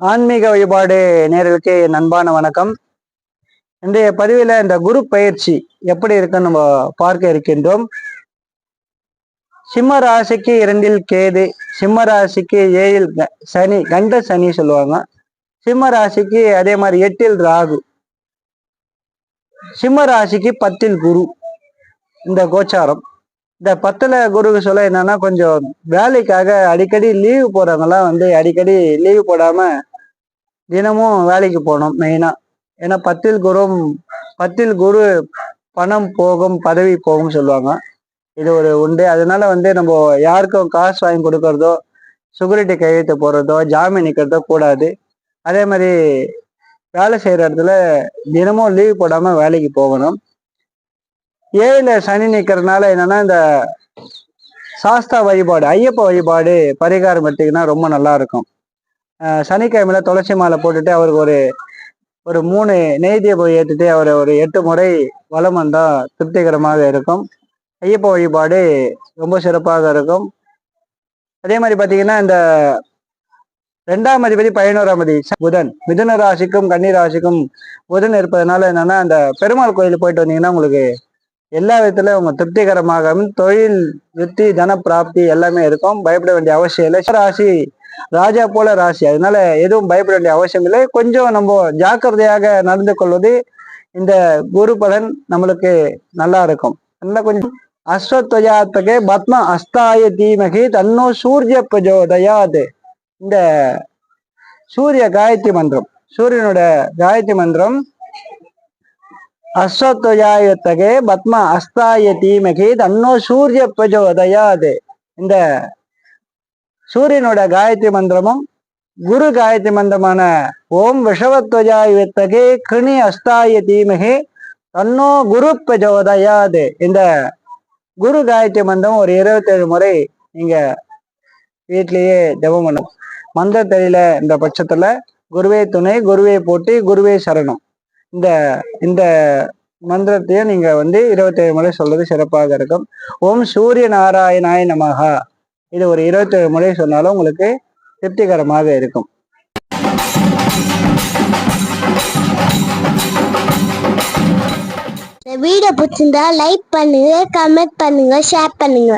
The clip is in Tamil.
ஆன்மீக வழிபாடு நேர்களுக்கு என் அன்பான வணக்கம். இன்றைய பதிவில் இந்த குரு பயிற்சி எப்படி இருக்குன்னு நம்ம பார்க்க இருக்கின்றோம். சிம்ம ராசிக்கு இரண்டில் கேது சிம்ம ராசிக்கு ஏழில் க- சனி கண்ட சனி சொல்லுவாங்க. சிம்ம ராசிக்கு அதே மாதிரி எட்டில் ராகு. சிம்ம ராசிக்கு பத்தில் குரு. இந்த கோச்சாரம். இந்த பத்துல குரு சொல்ல என்னன்னா கொஞ்சம் வேலைக்காக அடிக்கடி லீவு போறவங்கலாம் வந்து அடிக்கடி லீவு போடாம தினமும் வேலைக்கு போகணும் மெயினா ஏன்னா பத்தில் குரும் பத்தில் குரு பணம் போகும் பதவி போகும் சொல்லுவாங்க. இது ஒரு உண்டு. அதனால வந்து நம்ம யாருக்கும் காசு வாங்கி கொடுக்கறதோ சுகுரிட்டி கையெழுத்து போடுறதோ ஜாமீன் நிற்கிறதோ கூடாது. அதே மாதிரி வேலை செய்கிற இடத்துல தினமும் லீவ் போடாம வேலைக்கு போகணும். ஏழுல சனி நிற்கிறதுனால என்னன்னா இந்த சாஸ்தா வழிபாடு ஐயப்ப வழிபாடு பரிகாரம் எடுத்தீங்கன்னா ரொம்ப நல்லா இருக்கும். சனிக்கிழமையில துளசி மாலை போட்டுட்டு அவருக்கு ஒரு ஒரு மூணு நெய் தீபம் ஏற்றிட்டு அவரை ஒரு எட்டு முறை வளம் வந்தால் திருப்திகரமாக இருக்கும். ஐயப்ப வழிபாடு ரொம்ப சிறப்பாக இருக்கும். அதே மாதிரி பார்த்தீங்கன்னா இந்த ரெண்டாம் அதிபதி பதினோராம் அதி புதன். மிதுன ராசிக்கும் கன்னி ராசிக்கும் புதன் இருப்பதனால என்னன்னா அந்த பெருமாள் கோயில் போயிட்டு வந்தீங்கன்னா உங்களுக்கு எல்லா விதத்துல உங்க திருப்திகரமாகவும் தொழில் யுத்தி தன பிராப்தி எல்லாமே இருக்கும். பயப்பட வேண்டிய அவசியம் இல்லை. ராசி ராஜா போல ராசி. அதனால எதுவும் பயப்பட வேண்டிய அவசியம் இல்லை. கொஞ்சம் நம்ம ஜாக்கிரதையாக நடந்து கொள்வது இந்த குரு பலன் நம்மளுக்கு நல்லா இருக்கும். நல்லா கொஞ்சம் அஸ்வத்வஜாத்தகே பத்ம அஸ்தாய தீமகி தன்னோ சூரிய பிரஜோதயாது. இந்த சூரிய காயத்ரி மந்திரம். சூரியனோட காயத்ரி மந்திரம். அஸ்வத்வஜாயத்தகே பத்ம அஸ்தாய தீமகி தன்னோ சூரிய பிரஜோதயாது. இந்த சூரியனோட காயத்ரி மந்திரமும் குரு காயத்ரி மந்திரமான ஓம் விஷவத்வஜாயுத்தகே கிணி அஸ்தாய தீமகே தன்னோ குரு பிரஜோதயாது. இந்த குரு காயத்ரி மந்திரம் ஒரு இருபத்தேழு முறை நீங்க வீட்லயே ஜபம் பண்ணும் மந்திர தெரியல இந்த பட்சத்துல குருவே துணை குருவே போட்டி குருவே சரணம். இந்த இந்த மந்திரத்தையும் நீங்க வந்து இருபத்தேழு முறை சொல்றது சிறப்பாக இருக்கும். ஓம் சூரிய நாராயணாய நமகா இது ஒரு இருபத்தேழு முறை சொன்னாலும் உங்களுக்கு திருப்திகரமாக இருக்கும். வீடியோ பிடிச்சிருந்தா லைக் பண்ணுங்க கமெண்ட் பண்ணுங்க ஷேர் பண்ணுங்க.